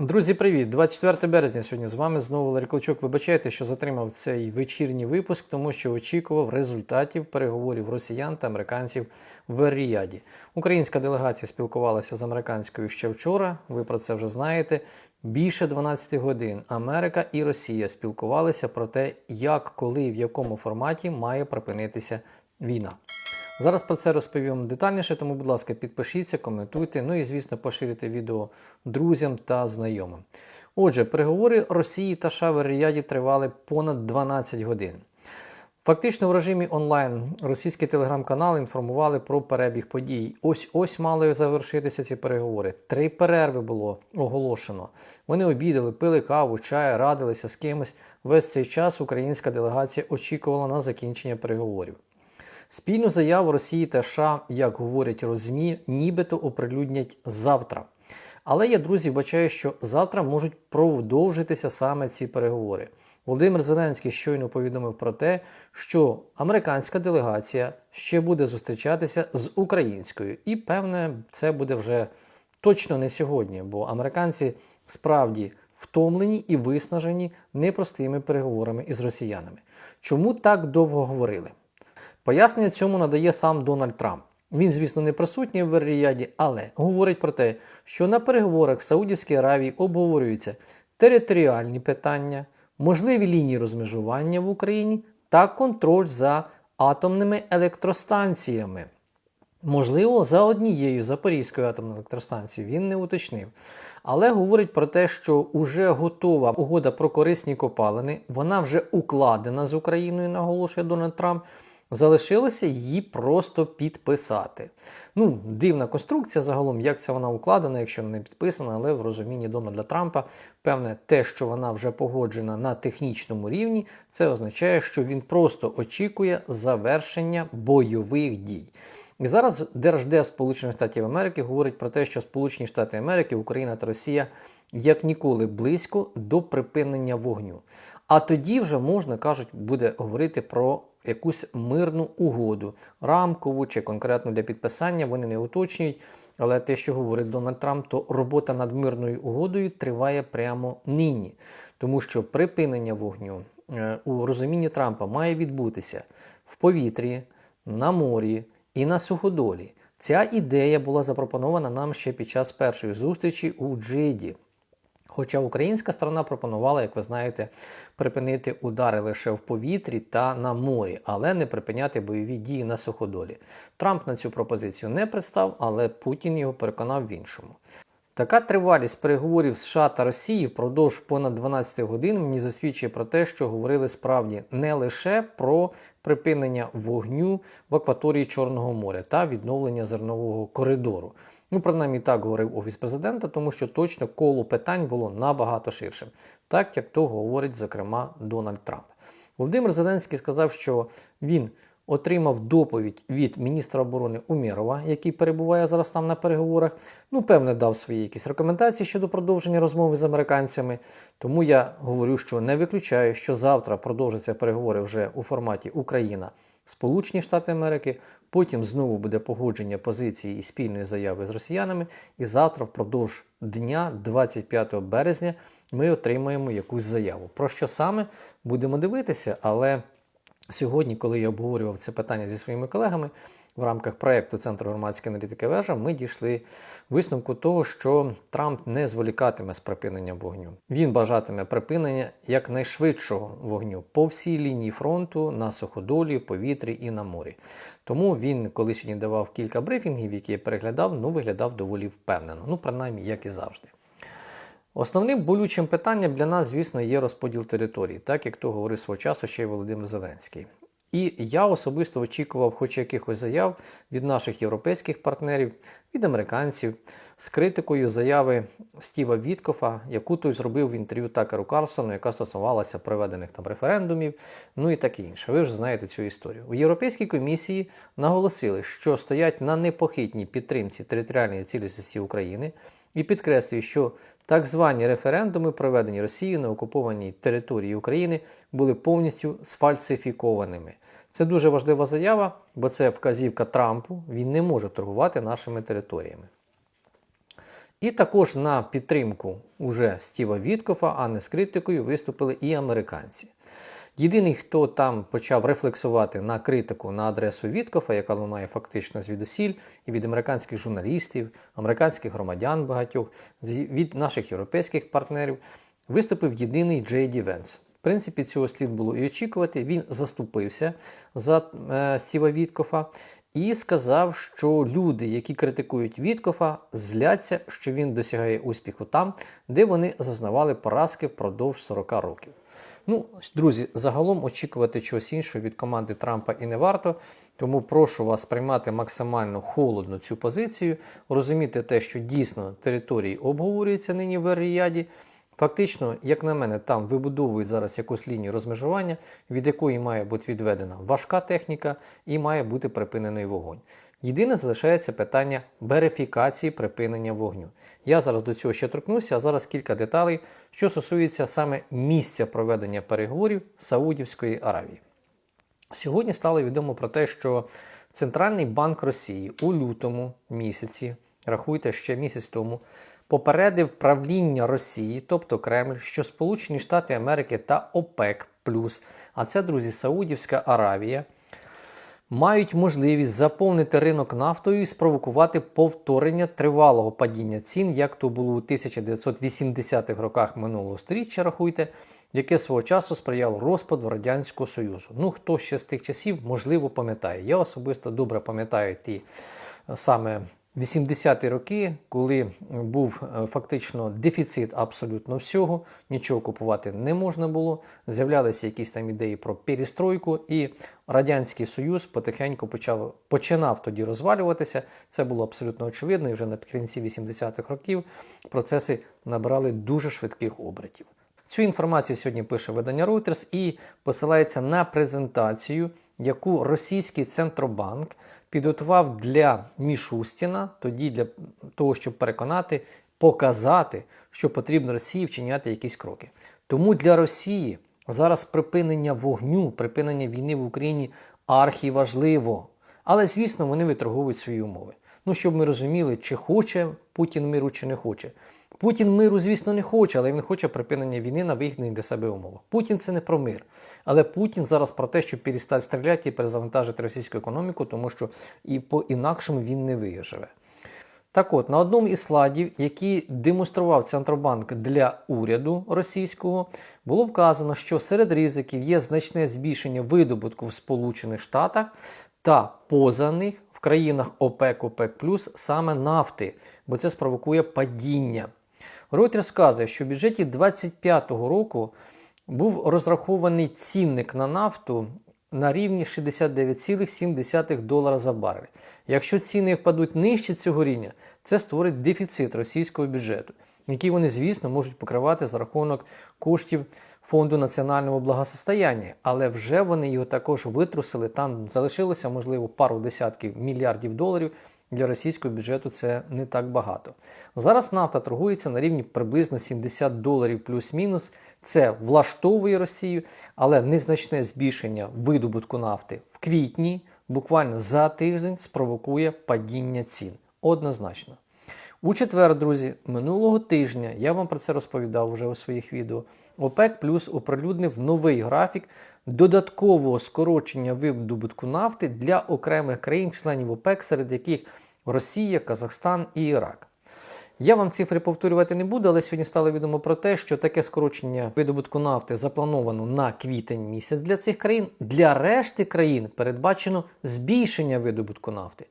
Друзі, привіт! 24 березня сьогодні з вами знову Валерій Клочок. Вибачайте, що затримав цей вечірній випуск, тому що очікував результатів переговорів росіян та американців в Ріяді. Українська делегація спілкувалася з американською ще вчора. Ви про це вже знаєте. Більше 12 годин Америка і Росія спілкувалися про те, як, коли і в якому форматі має припинитися війна. Зараз про це розповім детальніше, тому, будь ласка, підпишіться, коментуйте, ну і, звісно, поширюйте відео друзям та знайомим. Отже, переговори Росії та США в Ріяді тривали понад 12 годин. Фактично в режимі онлайн російські телеграм-канали інформували про перебіг подій. Ось ось мали завершитися ці переговори. Три перерви було оголошено. Вони обідали, пили каву, чай, радилися з кимось. Весь цей час українська делегація очікувала на закінчення переговорів. Спільну заяву Росії та США, як говорять розмі, нібито оприлюднять завтра. Але я, друзі, бачаю, що завтра можуть продовжитися саме ці переговори. Володимир Зеленський щойно повідомив про те, що американська делегація ще буде зустрічатися з українською, і певне, це буде вже точно не сьогодні, бо американці справді втомлені і виснажені непростими переговорами із росіянами. Чому так довго говорили? Пояснення цьому надає сам Дональд Трамп. Він, звісно, не присутній в Ріяді, але говорить про те, що на переговорах в Саудівській Аравії обговорюються територіальні питання, можливі лінії розмежування в Україні та контроль за атомними електростанціями. Можливо, за однією Запорізькою атомною електростанцією він не уточнив. Але говорить про те, що вже готова угода про корисні копалини, вона вже укладена з Україною, наголошує Дональд Трамп. Залишилося її просто підписати. Ну, дивна конструкція загалом, як це вона укладена, якщо не підписана, але в розумінні Дональда Трампа, певне, те, що вона вже погоджена на технічному рівні, це означає, що він просто очікує завершення бойових дій. І зараз Держдеп Сполучених Штатів Америки говорить про те, що Сполучені Штати Америки, Україна та Росія як ніколи близько до припинення вогню. А тоді вже можна кажуть, буде говорити про якусь мирну угоду, рамкову чи конкретно для підписання. Вони не уточнюють. Але те, що говорить Дональд Трамп, то робота над мирною угодою триває прямо нині, тому що припинення вогню е, у розумінні Трампа має відбутися в повітрі, на морі і на суходолі. Ця ідея була запропонована нам ще під час першої зустрічі у Джиді. Хоча українська сторона пропонувала, як ви знаєте, припинити удари лише в повітрі та на морі, але не припиняти бойові дії на суходолі. Трамп на цю пропозицію не пристав, але Путін його переконав в іншому. Така тривалість переговорів США та Росії впродовж понад 12 годин мені засвідчує про те, що говорили справді не лише про припинення вогню в акваторії Чорного моря та відновлення зернового коридору. Ну, принаймні так говорив Офіс президента, тому що точно коло питань було набагато ширшим, так як то говорить, зокрема, Дональд Трамп. Володимир Зеленський сказав, що він отримав доповідь від міністра оборони Умєрова, який перебуває зараз там на переговорах. Ну, певне, дав свої якісь рекомендації щодо продовження розмови з американцями. Тому я говорю, що не виключаю, що завтра продовжаться переговори вже у форматі Україна. Сполучені Штати Америки, потім знову буде погодження позиції і спільної заяви з росіянами. І завтра, впродовж дня, 25 березня, ми отримаємо якусь заяву. Про що саме будемо дивитися, але сьогодні, коли я обговорював це питання зі своїми колегами в рамках проєкту Центру громадської аналітики вежа, ми дійшли висновку того, що Трамп не зволікатиме з припиненням вогню. Він бажатиме припинення якнайшвидшого вогню по всій лінії фронту на суходолі, повітрі і на морі. Тому він, коли сьогодні давав кілька брифінгів, які я переглядав, ну виглядав доволі впевнено. Ну, принаймні, як і завжди. Основним болючим питанням для нас, звісно, є розподіл території, так як то говорив свого часу ще й Володимир Зеленський. І я особисто очікував, хоч якихось заяв від наших європейських партнерів, від американців з критикою заяви Стіва Віткофа, яку той зробив в інтерв'ю Такеру Карлсону, яка стосувалася проведених там референдумів, ну і таке інше. Ви вже знаєте цю історію. У Європейській комісії наголосили, що стоять на непохитній підтримці територіальної цілісності України. І підкреслюю, що так звані референдуми, проведені Росією на окупованій території України, були повністю сфальсифікованими. Це дуже важлива заява, бо це вказівка Трампу. Він не може торгувати нашими територіями. І також на підтримку уже Стіва Віткофа, а не з критикою, виступили і американці. Єдиний, хто там почав рефлексувати на критику на адресу Віткофа, яка лунає фактично звідусіль, і від американських журналістів, американських громадян багатьох, від наших європейських партнерів, виступив єдиний Джей Ді Венс. В принципі, цього слід було і очікувати. Він заступився за е, Стіва Віткофа і сказав, що люди, які критикують Віткофа, зляться, що він досягає успіху там, де вони зазнавали поразки впродовж 40 років. Ну, друзі, загалом очікувати чогось іншого від команди Трампа і не варто. Тому прошу вас приймати максимально холодно цю позицію, розуміти те, що дійсно території обговорюються нині в Ріяді. Фактично, як на мене, там вибудовують зараз якусь лінію розмежування, від якої має бути відведена важка техніка і має бути припинений вогонь. Єдине залишається питання верифікації припинення вогню. Я зараз до цього ще торкнуся, а зараз кілька деталей, що стосується саме місця проведення переговорів Саудівської Аравії. Сьогодні стало відомо про те, що Центральний банк Росії у лютому місяці, рахуйте ще місяць тому, попередив правління Росії, тобто Кремль, що Сполучені Штати Америки та ОПЕК, а це, друзі, Саудівська Аравія, мають можливість заповнити ринок нафтою і спровокувати повторення тривалого падіння цін, як то було у 1980-х роках минулого століття, рахуйте, яке свого часу сприяло розпаду Радянського Союзу. Ну, хто ще з тих часів, можливо, пам'ятає. Я особисто добре пам'ятаю ті е, саме 80-ті роки, коли був е, фактично дефіцит абсолютно всього, нічого купувати не можна було. З'являлися якісь там ідеї про перестройку, і Радянський Союз потихеньку почав, починав тоді розвалюватися. Це було абсолютно очевидно, і вже наприкінці 80-х років процеси набрали дуже швидких обертів. Цю інформацію сьогодні пише видання Reuters і посилається на презентацію, яку російський центробанк підготував для Мішустіна, тоді для того, щоб переконати, показати, що потрібно Росії вчиняти якісь кроки. Тому для Росії зараз припинення вогню, припинення війни в Україні архіважливо. Але, звісно, вони виторговують свої умови. Ну, щоб ми розуміли, чи хоче Путін миру, чи не хоче. Путін миру, звісно, не хоче, але він хоче припинення війни на вигідних для себе умовах. Путін це не про мир. Але Путін зараз про те, щоб перестати стріляти і перезавантажити російську економіку, тому що і по-інакшому він не виживе. Так от, на одному із слайдів, який демонстрував Центробанк для уряду російського, було вказано, що серед ризиків є значне збільшення видобутку в Сполучених Штатах та поза них в країнах ОПЕК, ОПЕК саме нафти, бо це спровокує падіння. Reuters вказує, що в бюджеті 2025 року був розрахований цінник на нафту на рівні 69,7 долара за барель. Якщо ціни впадуть нижче цього рівня, це створить дефіцит російського бюджету, який вони, звісно, можуть покривати за рахунок коштів Фонду національного благосостояння, але вже вони його також витрусили. Там залишилося, можливо, пару десятків мільярдів доларів. Для російського бюджету це не так багато. Зараз нафта торгується на рівні приблизно 70 доларів плюс-мінус. Це влаштовує Росію, але незначне збільшення видобутку нафти в квітні, буквально за тиждень, спровокує падіння цін. Однозначно. У четвер, друзі, минулого тижня я вам про це розповідав вже у своїх відео. ОПЕК плюс оприлюднив новий графік додаткового скорочення видобутку нафти для окремих країн-членів ОПЕК, серед яких Росія, Казахстан і Ірак. Я вам цифри повторювати не буду, але сьогодні стало відомо про те, що таке скорочення видобутку нафти заплановано на квітень місяць для цих країн. Для решти країн передбачено збільшення видобутку нафти.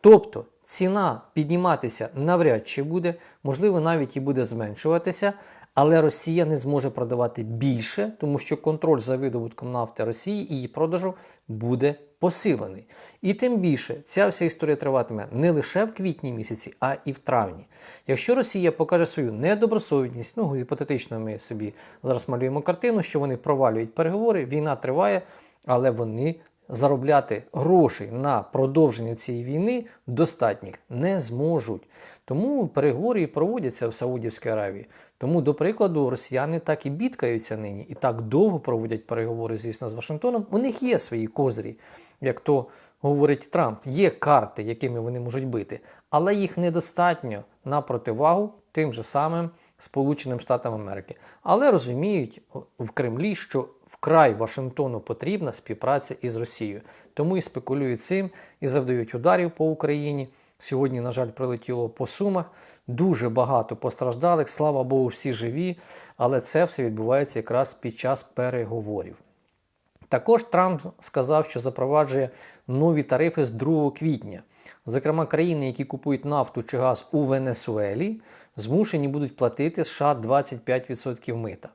Тобто ціна підніматися навряд чи буде, можливо, навіть і буде зменшуватися, але Росія не зможе продавати більше, тому що контроль за видобутком нафти Росії і її продажу буде посилений. І тим більше ця вся історія триватиме не лише в квітні місяці, а і в травні. Якщо Росія покаже свою недобросовітність, ну гіпотетично, ми собі зараз малюємо картину, що вони провалюють переговори, війна триває, але вони заробляти грошей на продовження цієї війни достатніх не зможуть. Тому переговори і проводяться в Саудівській Аравії. Тому, до прикладу, росіяни так і бідкаються нині і так довго проводять переговори, звісно, з Вашингтоном. У них є свої козирі, як то говорить Трамп, є карти, якими вони можуть бити. але їх недостатньо на противагу тим же самим Сполученим Штатам Америки. Але розуміють в Кремлі, що вкрай Вашингтону потрібна співпраця із Росією. Тому і спекулюють цим і завдають ударів по Україні. Сьогодні, на жаль, прилетіло по сумах. Дуже багато постраждалих, слава Богу, всі живі, але це все відбувається якраз під час переговорів. Також Трамп сказав, що запроваджує нові тарифи з 2 квітня. Зокрема, країни, які купують нафту чи газ у Венесуелі, змушені будуть платити США 25% мита.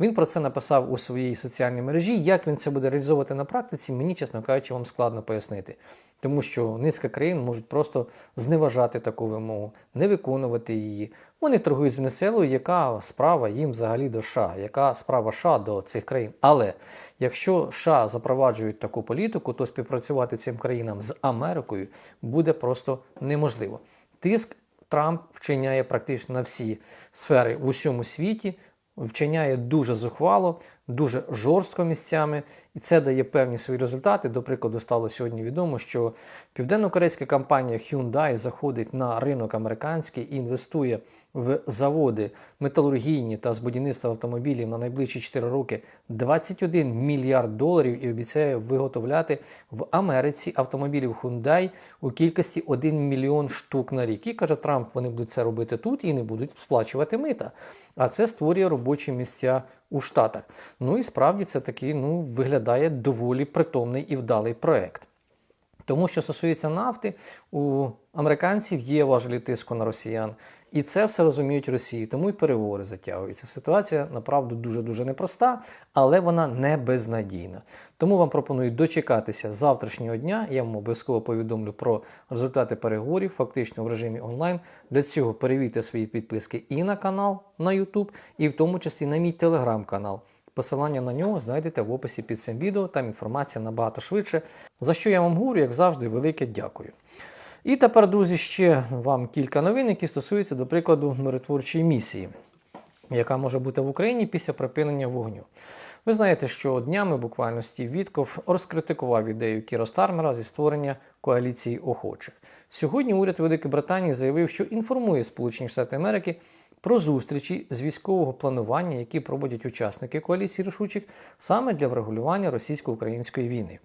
Він про це написав у своїй соціальній мережі. Як він це буде реалізовувати на практиці, мені, чесно кажучи, вам складно пояснити. Тому що низка країн можуть просто зневажати таку вимогу, не виконувати її. Вони торгують з Венесуелою, яка справа їм взагалі до США, яка справа США до цих країн. Але якщо США запроваджують таку політику, то співпрацювати цим країнам з Америкою буде просто неможливо. Тиск Трамп вчиняє практично на всі сфери в усьому світі вчиняє дуже зухвало, дуже жорстко місцями, і це дає певні свої результати. До прикладу, стало сьогодні відомо, що південно-корейська компанія Hyundai заходить на ринок американський і інвестує в заводи металургійні та з будівництва автомобілів на найближчі 4 роки 21 мільярд доларів і обіцяє виготовляти в Америці автомобілів Hyundai у кількості 1 мільйон штук на рік. І каже Трамп, вони будуть це робити тут і не будуть сплачувати мита. А це створює робочі місця у Штатах. Ну і справді це такий ну, виглядає доволі притомний і вдалий проект. Тому що стосується нафти, у американців є важелі тиску на росіян, і це все розуміють Росії, тому і переговори затягуються. Ситуація направду дуже-дуже непроста, але вона не безнадійна. Тому вам пропоную дочекатися завтрашнього дня. Я вам обов'язково повідомлю про результати переговорів, фактично в режимі онлайн. Для цього перевірте свої підписки і на канал на YouTube, і в тому числі на мій телеграм-канал. Посилання на нього знайдете в описі під цим відео, там інформація набагато швидше. За що я вам говорю, як завжди, велике дякую. І тепер, друзі, ще вам кілька новин, які стосуються, до прикладу, миротворчої місії, яка може бути в Україні після припинення вогню. Ви знаєте, що днями буквально Стів Вітков розкритикував ідею Кіра Стармера зі створення коаліції охочих. Сьогодні уряд Великої Британії заявив, що інформує Сполучені Штати Америки про зустрічі з військового планування, які проводять учасники коаліції рішучих саме для врегулювання російсько-української війни.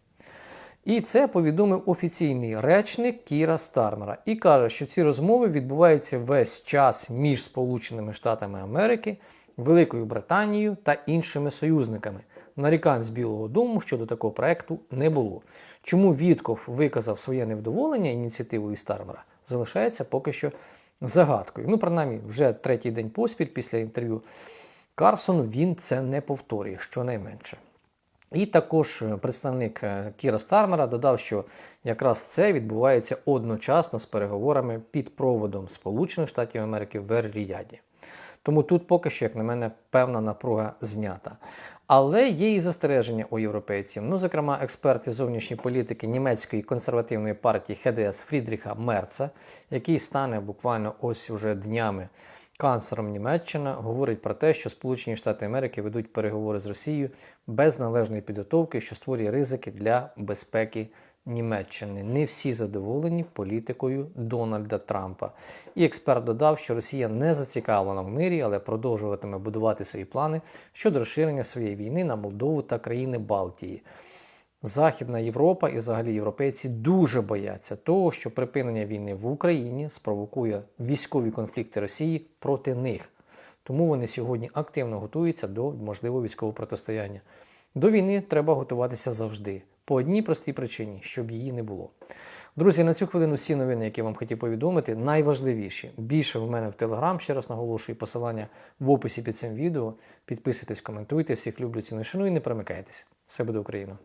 І це повідомив офіційний речник Кіра Стармера і каже, що ці розмови відбуваються весь час між Сполученими Штатами Америки, Великою Британією та іншими союзниками. Нарікань з Білого Дому щодо такого проекту не було. Чому Вітков виказав своє невдоволення ініціативою Стармера, залишається поки що загадкою. Ну, принаймні, вже третій день поспіль після інтерв'ю Карсону він це не повторює, щонайменше. І також представник е, Кіра Стармера додав, що якраз це відбувається одночасно з переговорами під проводом Сполучених Штатів Америки в Ер-Ріяді. Тому тут поки що, як на мене, певна напруга знята. Але є і застереження у європейців. Ну, зокрема, експерти зовнішньої політики німецької консервативної партії ХДС Фрідріха Мерца, який стане буквально ось уже днями канцлером Німеччина, говорить про те, що Сполучені Штати Америки ведуть переговори з Росією без належної підготовки, що створює ризики для безпеки. Німеччини не всі задоволені політикою Дональда Трампа. І експерт додав, що Росія не зацікавлена в мирі, але продовжуватиме будувати свої плани щодо розширення своєї війни на Молдову та країни Балтії. Західна Європа і взагалі європейці дуже бояться того, що припинення війни в Україні спровокує військові конфлікти Росії проти них. Тому вони сьогодні активно готуються до можливого військового протистояння. До війни треба готуватися завжди. По одній простій причині, щоб її не було. Друзі, на цю хвилину всі новини, які я вам хотів повідомити, найважливіші. Більше в мене в Телеграм, ще раз наголошую, посилання в описі під цим відео. Підписуйтесь, коментуйте, всіх люблю, ціну шану і не перемикайтесь. Все буде Україна!